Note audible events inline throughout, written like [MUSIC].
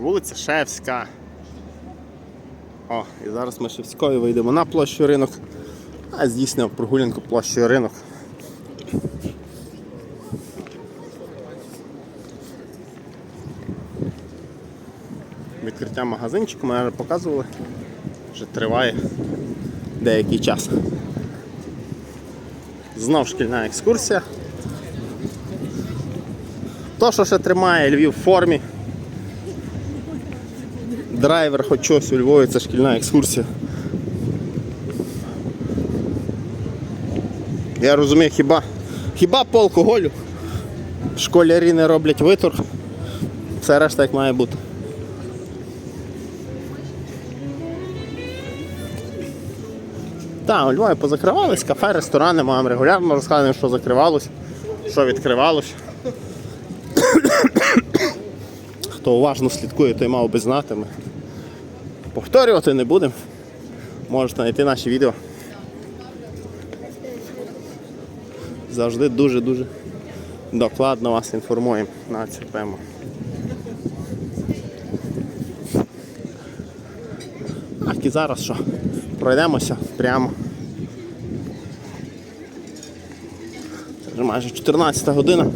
Вулиця Шевська. О, і зараз ми Шевською вийдемо на площу ринок, а здійснимо прогулянку площею ринок. Відкриття магазинчику ми показували, вже триває деякий час. Знов шкільна екскурсія. То, що ще тримає Львів в формі. Драйвер хоч щось у Львові, це шкільна екскурсія. Я розумію, хіба, хіба по алкоголю школярі не роблять виторг, все решта як має бути. Так, у Львові позакривались, кафе, ресторани, вам регулярно розказуємо, що закривалось, що відкривалось. Хто уважно слідкує, той мав би знати. Повторювати не будемо. Можете знайти наші відео. Завжди дуже-дуже докладно вас інформуємо на цю тему. Так і зараз що? Пройдемося прямо. Це вже майже 14 година.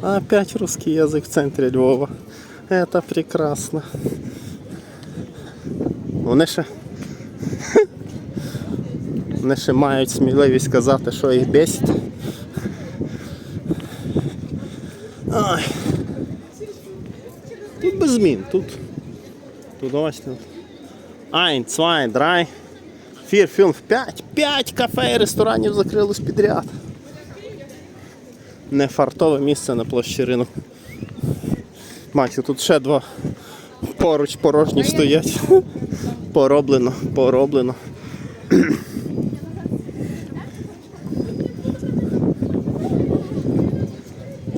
Понимаешь? Опять русский язык в центрі Львова. Это прекрасно. Вони ще. Вони ще мають сміливість сказати, що їх бесить. Ай. Тут без змін, тут. Тут ось тут. Ein, zwei, drei, vier, fünf, п'ять. П'ять кафе і ресторанів закрилось підряд. Не фартове місце на площі ринок. Бачу, тут ще два поруч порожні стоять. [LAUGHS] Пороблено, пороблено. [CLEARS THROAT]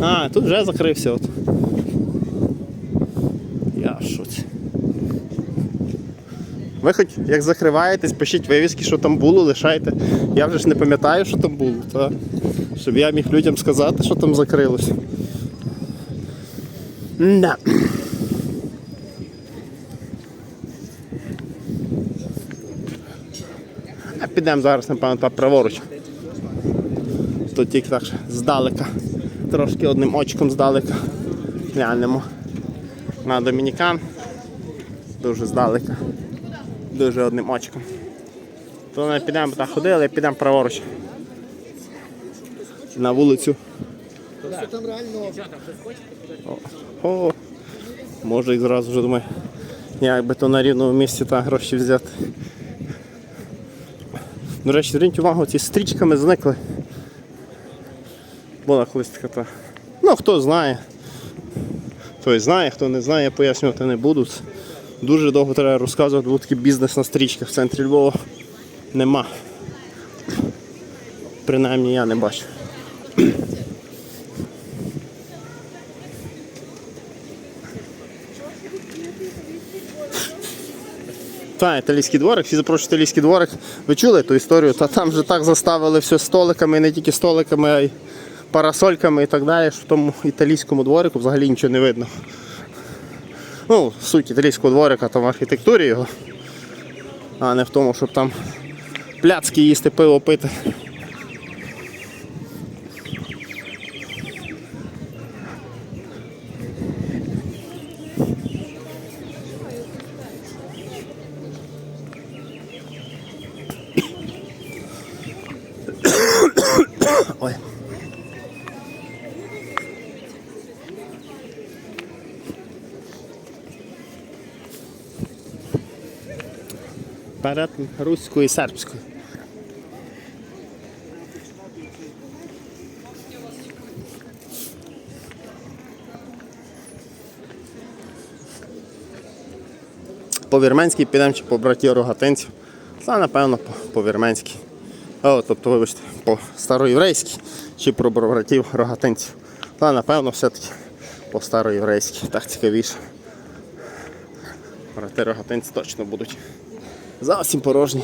А, тут вже закрився от. Я в шоці. Ви хоч як закриваєтесь, пишіть вивіски, що там було, лишайте. Я вже ж не пам'ятаю, що там було, та? щоб я міг людям сказати, що там закрилось. Да. А підемо зараз, напевно, та праворуч. Тут тільки так здалека. Трошки одним очком здалека. Глянемо. На Домінікан. Дуже здалека. Дуже одним очком. То ми підемо так ходили, підемо праворуч. На вулицю. О, о, може і зразу вже думаю, як би то на рівному місці та гроші взяти. До речі, зверніть увагу, ці стрічками зникли. Була колись така та. Ну, хто знає. Той знає, хто не знає, пояснювати не буду. Дуже довго треба розказувати, бо такий бізнес на стрічках в центрі Львова нема. Принаймні я не бачу. Та, італійський дворик, всі запрошують італійський дворик. Ви чули ту історію? Та там же так заставили все столиками, і не тільки столиками, а й парасольками і так далі, що в тому італійському дворику взагалі нічого не видно. Ну, суть італійського дворика там в архітектурі його, а не в тому, щоб там пляцки їсти, пиво пити. Перетин руською і сербською. По вірменській підемо чи по братів рогатинців. Це, напевно, по, вірменській. Тобто, вибачте, по староєврейській чи про братів рогатинців. Та, напевно, все-таки по староєврейській. Так цікавіше. Брати рогатинці точно будуть. Зовсім порожні.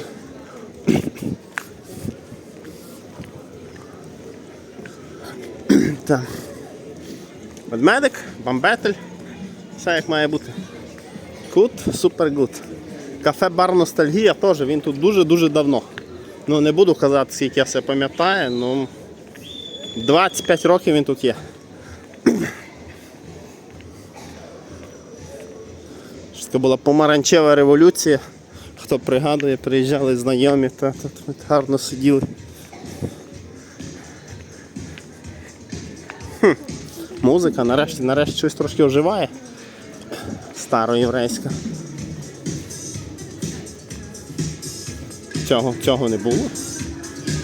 Так. Ведмедик, бамбетель. Все як має бути. Кут, супер гуд. Кафе Бар Ностальгія теж, він тут дуже-дуже давно. Ну не буду казати, скільки я все пам'ятаю, ну 25 років він тут є. Це була помаранчева революція. Хто пригадує, приїжджали знайомі та тут гарно сиділи. Хм. Музика нарешті, нарешті щось трошки оживає. Староєврейська. Цього, цього не було.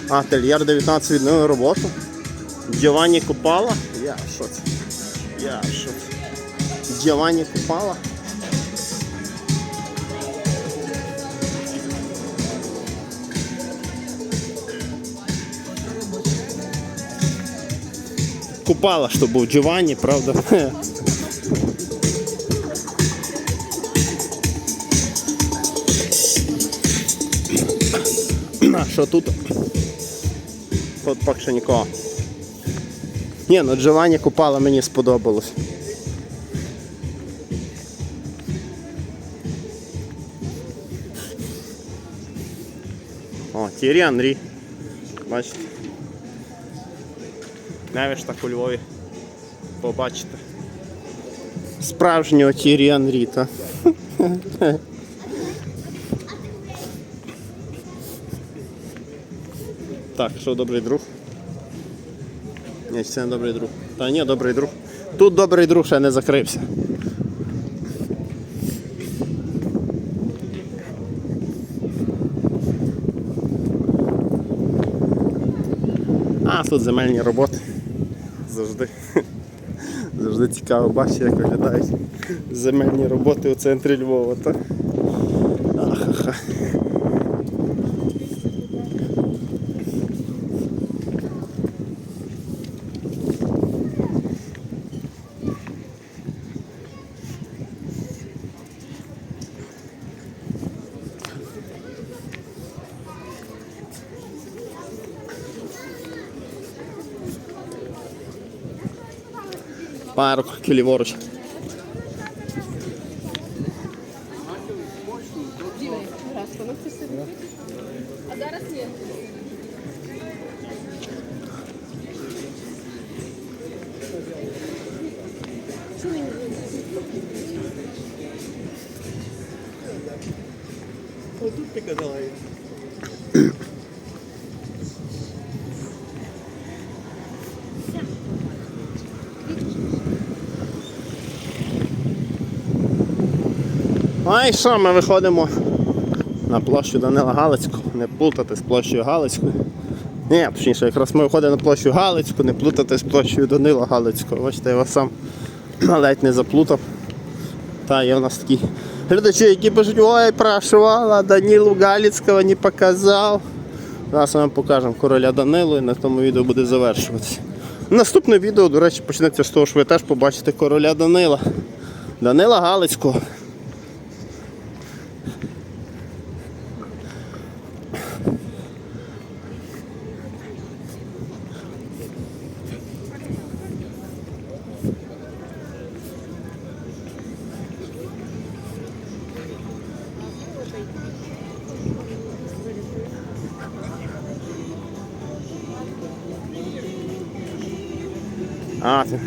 А, Тельєр 19 відновив роботу. Джованні Купала. Я що це? Я що це? Джованні Купала. Купала, що був Джованні, правда? А що тут? Тут поки що нікого. Ні, ну Джованні Купала мені сподобалось. О, Тірі Анрі. Бачите. Так у Львові побачите. Справжнього Тірі Анрі, та. Так, що добрий друг? Ні, це не добрий друг. Та ні, добрий друг. Тут добрий друг ще не закрився. А, тут земельні роботи. Завжди. Завжди цікаво бачити, як виглядають земельні роботи у центрі Львова. Та? Ахаха. Пару кроків ліворуч. А зараз ні. Отут ти казала. А і що, ми виходимо на площу Данила Галицького, не плутати з площею Галицькою. Ні, точніше, якраз ми виходимо на площу Галицьку, не плутати з площею Данила Галицького. Бачите, я вас сам [CLEARS THROAT] ледь не заплутав. Та є у нас такі глядачі, які пишуть, ой, прошвала, Данилу Галицького не показав. Зараз ми вам покажемо короля Данилу і на тому відео буде завершуватися. Наступне відео, до речі, почнеться з того, що ви теж побачите короля Данила. Данила Галицького. А, ти.